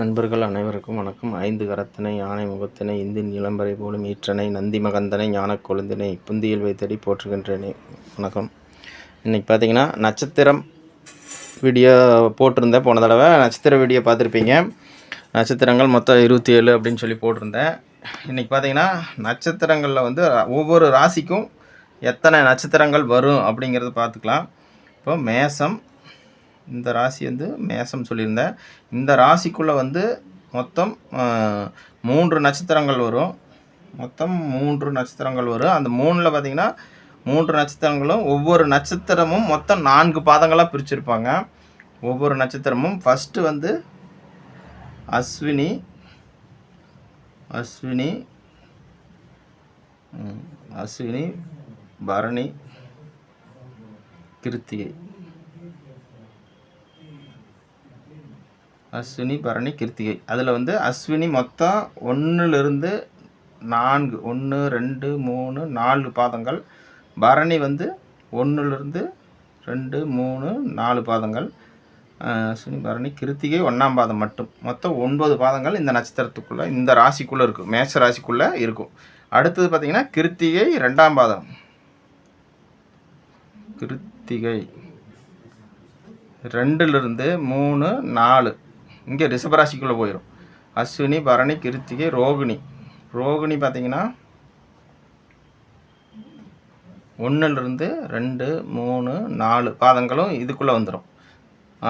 நண்பர்கள் அனைவருக்கும் வணக்கம். ஐந்து கரத்தினை யானை முகத்தினை இந்தின் இளம்பரை போலும் ஈற்றனை நந்தி மகந்தனை ஞான கொழுந்தினை புந்தியில் வைத்தடி போற்றுகின்றேனே. வணக்கம். இன்றைக்கி பார்த்தீங்கன்னா நட்சத்திரம் வீடியோ போட்டிருந்தேன். போன தடவை நட்சத்திர வீடியோ பார்த்துருப்பீங்க. நட்சத்திரங்கள் மொத்தம் இருபத்தி ஏழு அப்படின்னு சொல்லி போட்டிருந்தேன். இன்றைக்கி பார்த்தீங்கன்னா நட்சத்திரங்களில் வந்து ஒவ்வொரு ராசிக்கும் எத்தனை நட்சத்திரங்கள் வரும் அப்படிங்கிறத பார்த்துக்கலாம். இப்போ மேசம் இந்த ராசி வந்து மேசம் சொல்லியிருந்தேன். இந்த ராசிக்குள்ளே வந்து மொத்தம் மூன்று நட்சத்திரங்கள் வரும். மொத்தம் மூன்று நட்சத்திரங்கள் வரும். அந்த மூணில் பார்த்திங்கன்னா மூன்று நட்சத்திரங்களும் ஒவ்வொரு நட்சத்திரமும் மொத்தம் நான்கு பாதங்களாக பிரிச்சிருப்பாங்க. ஒவ்வொரு நட்சத்திரமும் ஃபஸ்ட்டு வந்து அஸ்வினி அஸ்வினி அஸ்வினி பரணி கிருத்திகை. அஸ்வினி பரணி கிருத்திகை. அதில் வந்து அஸ்வினி மொத்தம் ஒன்றுலேருந்து நான்கு ஒன்று ரெண்டு மூணு நாலு பாதங்கள். பரணி வந்து ஒன்றுலேருந்து ரெண்டு மூணு நாலு பாதங்கள். அஸ்வினி பரணி கிருத்திகை ஒன்றாம் பாதம் மட்டும். மொத்தம் ஒன்பது பாதங்கள் இந்த நட்சத்திரத்துக்குள்ளே இந்த ராசிக்குள்ளே இருக்கும் மேஷ ராசிக்குள்ளே இருக்கும் அடுத்தது பார்த்திங்கன்னா கிருத்திகை ரெண்டாம் பாதம். கிருத்திகை. ரெண்டுலேருந்து மூணு நாலு. இங்கே ரிஷபராசிக்குள்ளே போயிடும் அஸ்வினி பரணி கிருத்திகை ரோகிணி. ரோகிணி பார்த்தீங்கன்னா ஒன்றுலேருந்து ரெண்டு மூணு நாலு பாதங்களும் இதுக்குள்ளே வந்துடும்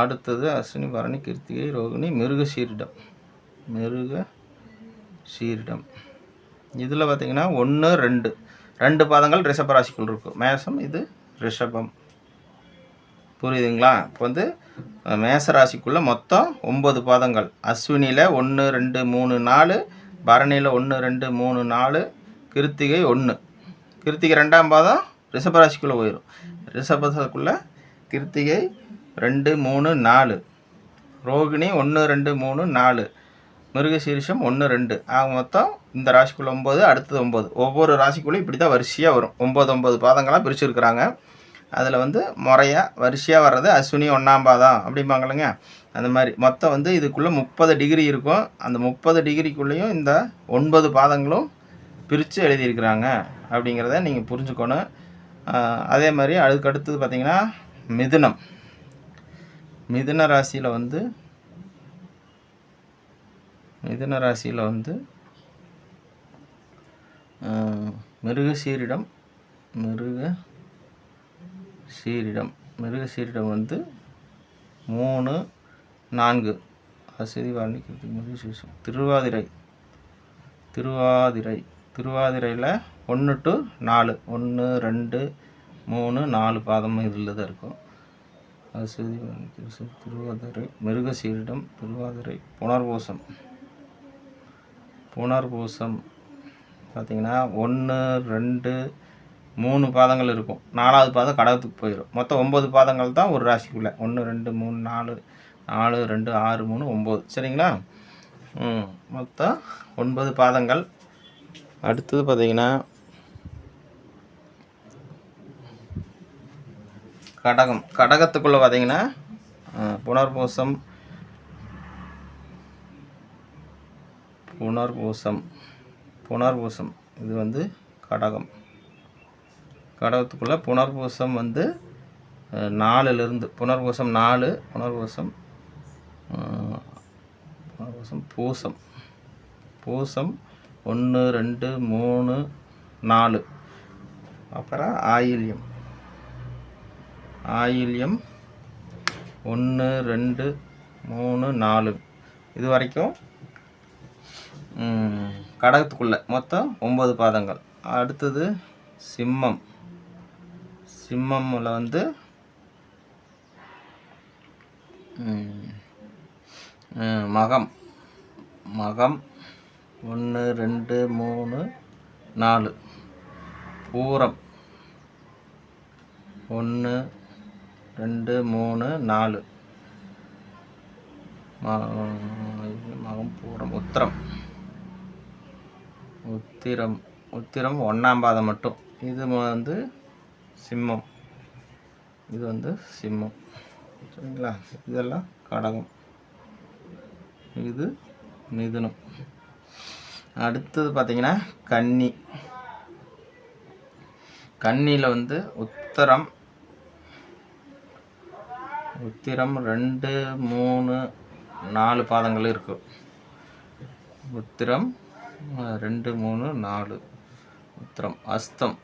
அடுத்தது அஸ்வினி பரணி கிருத்திகை ரோகிணி மிருக சீரிடம். மிருக சீரிடம். இதில் பார்த்தீங்கன்னா ஒன்று ரெண்டு. ரெண்டு பாதங்கள் ரிஷபராசிக்குள் இருக்கும். மேசம் இது ரிஷபம். புரியுதுங்களா? இப்போ வந்து மேசராசிக்குள்ளே மேச ராசிக்குள்ளே மொத்தம் ஒம்பது பாதங்கள். அஸ்வினியில் ஒன்று ரெண்டு மூணு நாலு பரணியில் ஒன்று ரெண்டு மூணு நாலு கிருத்திகை ஒன்று கிருத்திகை ரெண்டாம் பாதம் ரிஷபராசிக்குள்ளே போயிடும் ரிஷபராசிக்குள்ளே கிருத்திகை ரெண்டு மூணு நாலு. ரோகிணி ஒன்று ரெண்டு மூணு நாலு. மிருகசீரிஷம் ஒன்று ரெண்டு. ஆக மொத்தம் இந்த ராசிக்குள்ளே ஒம்பது அடுத்தது ஒம்பது ஒவ்வொரு ராசிக்குள்ளேயும் இப்படி தான் வரிசையாக வரும். ஒம்பது ஒம்பது பாதங்களாக பிரிச்சுருக்கிறாங்க. அதில் வந்து முறையாக வரிசையாக வர்றது அஸ்வினி ஒன்றாம் பாதம் அப்படிம்பாங்களேங்க அந்த மாதிரி மொத்தம் வந்து இதுக்குள்ளே முப்பது டிகிரி இருக்கும். அந்த முப்பது டிகிரிக்குள்ளேயும் இந்த ஒன்பது பாதங்களும் பிரித்து எழுதியிருக்கிறாங்க அப்படிங்கிறத நீங்கள் புரிஞ்சுக்கணும். அதே மாதிரி அதுக்கடுத்தது பார்த்திங்கன்னா மிதுனம். மிதுன ராசியில் வந்து மிதுன ராசியில் வந்து மிருகசீரிடம் மிருக சீரிடம் மிருக சீரிடம் வந்து மூணு நான்கு. அசதி வாணிக்கு மிருக சீரிடம் திருவாதிரை. திருவாதிரை. திருவாதிரையில் ஒன்று டு நாலு. ஒன்று ரெண்டு மூணு நாலு பாதம் இதில் தான் இருக்கும். அசதி வாணிக்கு திருவாதிரை மிருக சீரிடம் திருவாதிரை புனர்பூசம். புனர்பூசம். பார்த்தீங்கன்னா ஒன்று ரெண்டு மூணு பாதங்கள் இருக்கும். நாலாவது பாதம் கடகத்துக்கு போயிடும் மொத்தம் ஒம்பது பாதங்கள் தான் ஒரு ராசிக்குள்ளே. ஒன்று ரெண்டு மூணு நாலு நாலு ரெண்டு ஆறு மூணு ஒம்பது சரிங்களா? மொத்தம் ஒன்பது பாதங்கள். அடுத்தது பார்த்தீங்கன்னா கடகம். கடகத்துக்குள்ளே பார்த்தீங்கன்னா புனர்பூசம் புனர்பூசம் புனர்பூசம். இது வந்து கடகம். கடகத்துக்குள்ளே புனர்பூசம் வந்து நாலுலேருந்து புனர்பூசம் நாலு புனர்பூசம் புனர்பூசம் பூசம். பூசம் ஒன்று ரெண்டு மூணு நாலு. அப்புறம் ஆயில்யம். ஆயில்யம் ஒன்று ரெண்டு மூணு நாலு. இது வரைக்கும் கடகத்துக்குள்ளே மொத்தம் ஒம்பது பாதங்கள். அடுத்தது சிம்மம். சிம்மம்ல வந்து மகம். மகம் ஒன்று ரெண்டு மூணு நாலு. பூரம். ஒன்று ரெண்டு மூணு நாலு. மகம் பூரம் உத்திரம். உத்திரம் உத்திரம் ஒன்றாம் பாதம் மட்டும். இது வந்து சிம்மம். இது வந்து சிம்மம். சரிங்களா? இதெல்லாம் கடகம். இது மிதுனம். அடுத்தது பார்த்தீங்கன்னா கன்னி. கன்னியில் வந்து உத்தரம். உத்திரம் ரெண்டு மூணு நாலு பாதங்கள் இருக்கும் உத்திரம் ரெண்டு மூணு நாலு. உத்திரம் அஸ்தம்.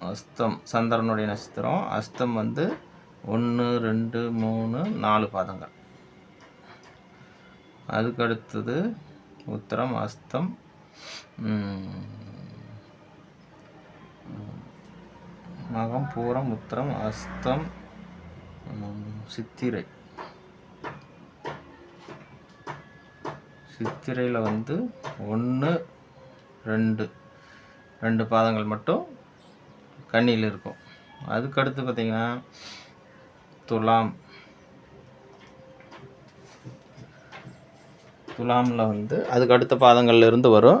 அஸ்தம் சந்திரனுடைய நட்சத்திரம். அஸ்தம் வந்து ஒன்று ரெண்டு மூணு நாலு பாதங்கள். அதுக்கு அடுத்தது உத்திரம் அஸ்தம். மகம் பூரம் உத்திரம் அஸ்தம். சித்திரை. சித்திரையில் வந்து ஒன்று ரெண்டு. ரெண்டு பாதங்கள் மட்டும் கண்ணியில் இருக்கும். அதுக்கடுத்து பார்த்தீங்கன்னா துலாம். துலாமில் வந்து அதுக்கு அடுத்த பாதங்கள்லேருந்து வரும்.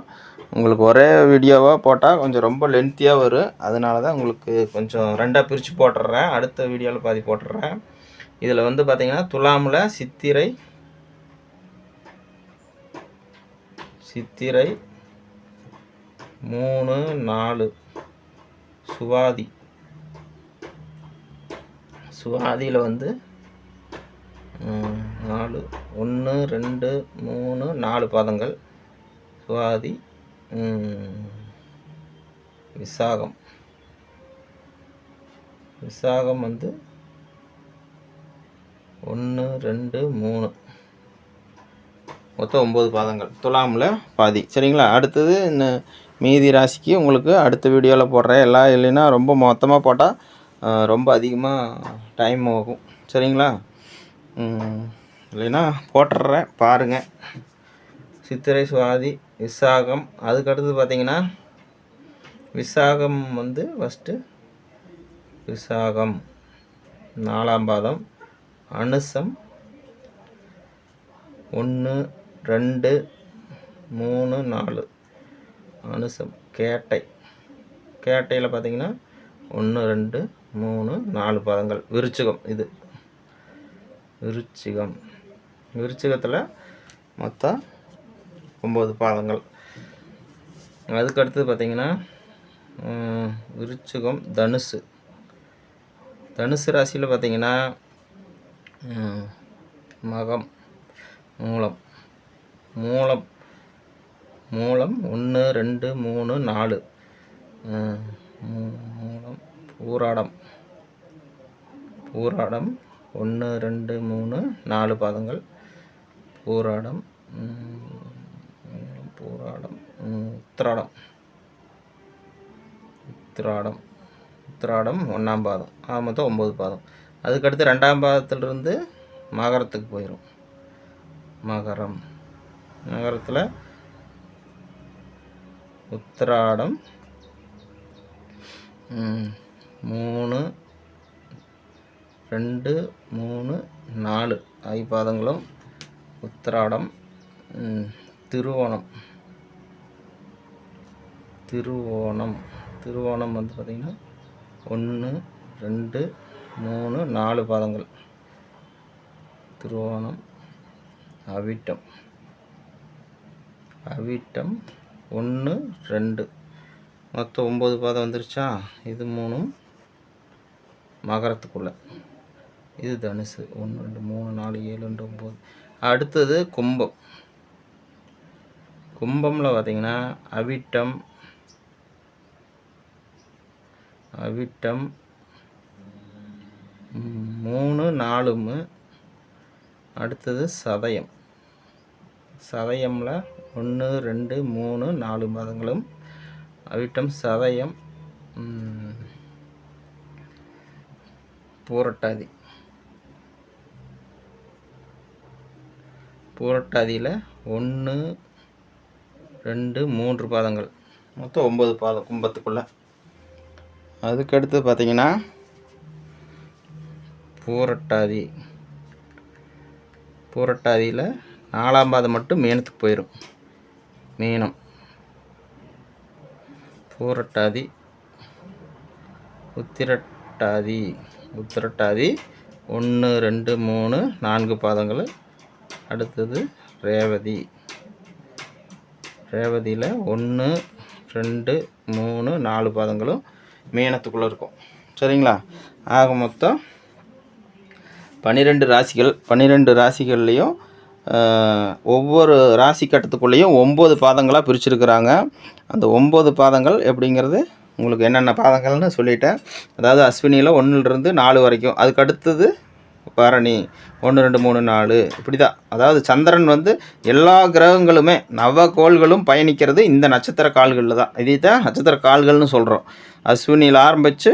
உங்களுக்கு ஒரே வீடியோவாக போட்டால் கொஞ்சம் ரொம்ப லென்த்தியாக வரும். அதனால தான் உங்களுக்கு கொஞ்சம் ரெண்டாக பிரித்து போட்டுடுறேன் அடுத்த வீடியோவில் பாதி போட்டுடுறேன் இதில் வந்து பார்த்திங்கன்னா துலாமில் சித்திரை சித்திரை மூணு நாலு. சுவாதி. சுவாதியில் வந்து நாலு ஒன்று ரெண்டு மூணு நாலு பாதங்கள். சுவாதி விசாகம். விசாகம் வந்து ஒன்று ரெண்டு மூணு. மொத்தம் ஒம்பது பாதங்கள். துலாமில் பாதி. சரிங்களா? அடுத்தது இந்த மீதி ராசிக்கு உங்களுக்கு அடுத்த வீடியோவில் போடுறேன். எல்லாம் இல்லைன்னா ரொம்ப மொத்தமாக போட்டால் ரொம்ப அதிகமாக டைம் ஆகும். சரிங்களா? இல்லைன்னா போட்டுடுறேன். பாருங்கள் சித்திரை சுவாதி விசாகம். அதுக்கடுத்து பார்த்தீங்கன்னா விசாகம் வந்து ஃபஸ்ட்டு விசாகம் நாலாம் பாதம் அனுசம் ஒன்று ரெண்டு மூணு நாலு. அனுசம் கேட்டை. கேட்டையில் பார்த்தீங்கன்னா ஒன்று ரெண்டு மூணு நாலு பதங்கள். விருச்சிகம் இது. விருச்சிகம். விருச்சிகத்தில் மொத்தம் ஒம்பது பாதங்கள். அதுக்கடுத்து பார்த்திங்கன்னா பார்த்தீங்கன்னா விருச்சிகம் தனுசு. தனுசு ராசியில் பார்த்தீங்கன்னா மகம் மூலம். மூலம். மூலம் ஒன்று ரெண்டு மூணு நாலு. மூலம் பூராடம் பூராடம் ஒன்று ரெண்டு மூணு நாலு பாதங்கள். பூராடம் பூராடம் உத்திராடம். உத்திராடம். உத்திராடம் ஒன்றாம் பாதம். ஆக மொத்தம் ஒம்பது பாதம். அதுக்கடுத்து ரெண்டாம் பாதத்திலிருந்து மகரத்துக்கு போயிடும் மகரம். மகரத்தில் உத்திராடம். மூணு ரெண்டு மூணு நாலு. ஐபாதங்களும் உத்திராடம் திருவோணம். திருவோணம். திருவோணம் வந்து பார்த்திங்கன்னா ஒன்று ரெண்டு மூணு நாலு பாதங்கள். திருவோணம் அவிட்டம். அவிட்டம் ஒன்று ரெண்டு. மொத்தம் ஒம்பது பாதம் வந்துருச்சா? இது மூணும் மகரத்துக்குள்ளே. இது தனுசு. ஒன்று ரெண்டு மூணு நாலு ஏழு ரெண்டு ஒம்பது. அடுத்தது கும்பம். கும்பமில் பார்த்தீங்கன்னா அவிட்டம் அவிட்டம் மூணு நாலும். அடுத்தது சதயம். சதயமில் ஒன்று ரெண்டு மூணு நாலு மாதங்களும் அவிட்டம் சதயம் பூரட்டாதி. பூரட்டாதியில் ஒன்று ரெண்டு மூன்று பாதங்கள். மொத்தம் ஒம்பது பாதம் கும்பத்துக்குள்ளே. அதுக்கடுத்து பார்த்தீங்கன்னா பூரட்டாதி. பூரட்டாதியில் நாலாம் பாதம் மட்டும் மீனத்துக்கு போயிடும் மீனம் பூரட்டாதி உத்திரட்டாதி உத்திரட்டாதி ஒன்று ரெண்டு மூணு நான்கு பாதங்கள். அடுத்தது ரேவதி. ரேவதியில் ஒன்று ரெண்டு மூணு நாலு பாதங்களும் மீனத்துக்குள்ளே இருக்கும். சரிங்களா? ஆக மொத்தம் பன்னிரெண்டு ராசிகள் பன்னிரெண்டு ராசிகள்லேயும் ஒவ்வொரு ராசி கட்டத்துக்குள்ளேயும் ஒம்பது பாதங்களாக பிரிச்சிருக்கிறாங்க. அந்த ஒம்பது பாதங்கள் எப்படிங்கிறது உங்களுக்கு என்னென்ன பாதங்கள்னு சொல்லிட்டேன். அதாவது அஸ்வினியில் ஒன்றுலேருந்து நாலு வரைக்கும். அதுக்கு அடுத்தது பரணி. ஒன்று ரெண்டு மூணு நாலு. இப்படி தான் அதாவது சந்திரன் வந்து எல்லா கிரகங்களுமே நவகோள்களும் பயணிக்கிறது இந்த நட்சத்திர கால்களில் தான். இதை தான் நட்சத்திர கால்கள்னு சொல்கிறோம் அஸ்வினியில் ஆரம்பித்து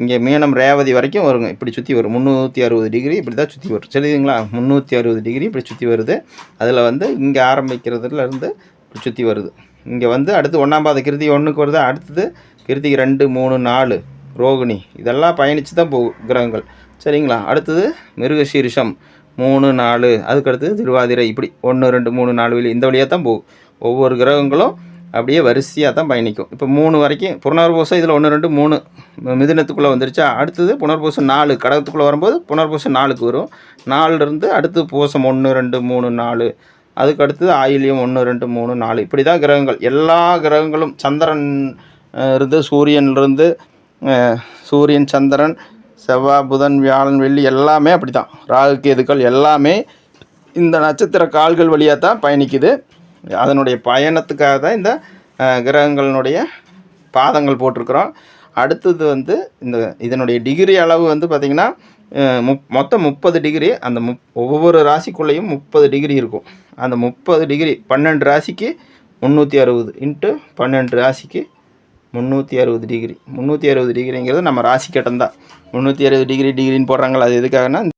இங்கே மீனம் ரேவதி வரைக்கும் வருங்க. இப்படி சுற்றி வரும். முந்நூற்றி அறுபது டிகிரி இப்படி தான் சுற்றி வரும். சரிங்களா? முந்நூற்றி அறுபது டிகிரி இப்படி சுற்றி வருது. அதில் வந்து இங்கே ஆரம்பிக்கிறதுலேருந்து இப்படி சுற்றி வருது. இங்கே வந்து அடுத்து ஒன்றாம் பாதை கிருதி ஒன்றுக்கு வருது. அடுத்தது கிருத்திகை ரெண்டு மூணு நாலு ரோகிணி. இதெல்லாம் பயணித்து தான் போகும் கிரகங்கள். சரிங்களா? அடுத்தது மிருகசீரிஷம். மூணு நாலு அதுக்கு அடுத்தது திருவாதிரை. இப்படி ஒன்று ரெண்டு மூணு நாலு வழி இந்த வழியாக தான் போகும். ஒவ்வொரு கிரகங்களும் அப்படியே வரிசையாக தான் பயணிக்கும். இப்போ மூணு வரைக்கும் புனர்பூசம் இதில் ஒன்று ரெண்டு மூணு மிதினத்துக்குள்ளே மிதுனத்துக்குள்ளே வந்துருச்சா? அடுத்தது புனர்பூசம் நாலு கடகத்துக்குள்ளே வரும்போது புனர்பூசம் நாலுக்கு வரும். நாலுலேருந்து அடுத்து பூசம் ஒன்று ரெண்டு மூணு நாலு. அதுக்கு அடுத்தது ஆயில்யம் ஒன்று ரெண்டு மூணு நாலு. இப்படி தான் கிரகங்கள். எல்லா கிரகங்களும் சந்திரன் இருந்து சூரியன்லேருந்து சூரியன் சந்திரன் செவ்வாய் புதன் வியாழன் வெள்ளி எல்லாமே அப்படி தான் ராகு கேதுக்கள் எல்லாமே இந்த நட்சத்திர கால்கள் வழியாக தான் பயணிக்குது. அதனுடைய பயணத்துக்காக தான் இந்த கிரகங்களினுடைய பாதங்கள் போட்டிருக்கிறோம். அடுத்தது வந்து இந்த இதனுடைய டிகிரி அளவு வந்து பார்த்திங்கன்னா முப் மொத்தம் முப்பது டிகிரி அந்த முப் ஒவ்வொரு ராசிக்குள்ளேயும் முப்பது டிகிரி இருக்கும். அந்த முப்பது டிகிரி பன்னெண்டு ராசிக்கு முந்நூற்றி அறுபது இன்ட்டு பன்னெண்டு ராசிக்கு முந்நூற்றி அறுபது டிகிரி. முந்நூற்றி அறுபது டிகிரிங்கிறது நம்ம ராசி கட்டம் தான். முந்நூற்றி அறுபது டிகிரி டிகிரின்னு போடுறாங்களா அது எதுக்காகனா